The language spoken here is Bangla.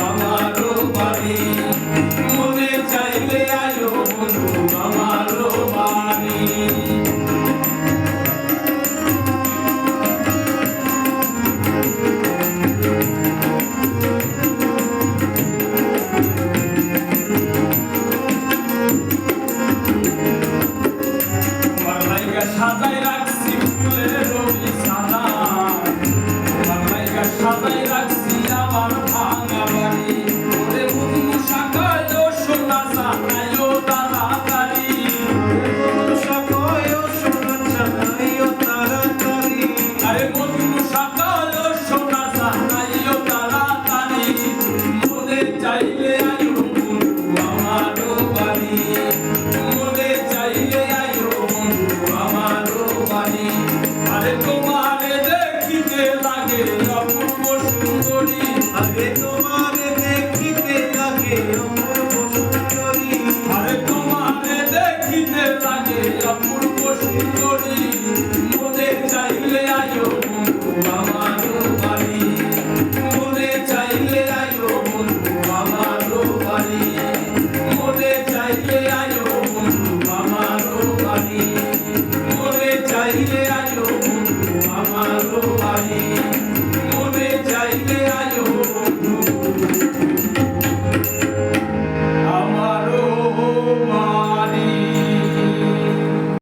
আমারও বাড়ি মনে চাইলে আয়ো বন্ধু আমারও বাড়ি সাজাই রাখছি ফুলের সাদা। সাজাই রাখছি আমার body. লাগে অপূর্ব সুন্দরী। মোদের চাইলে আয়ো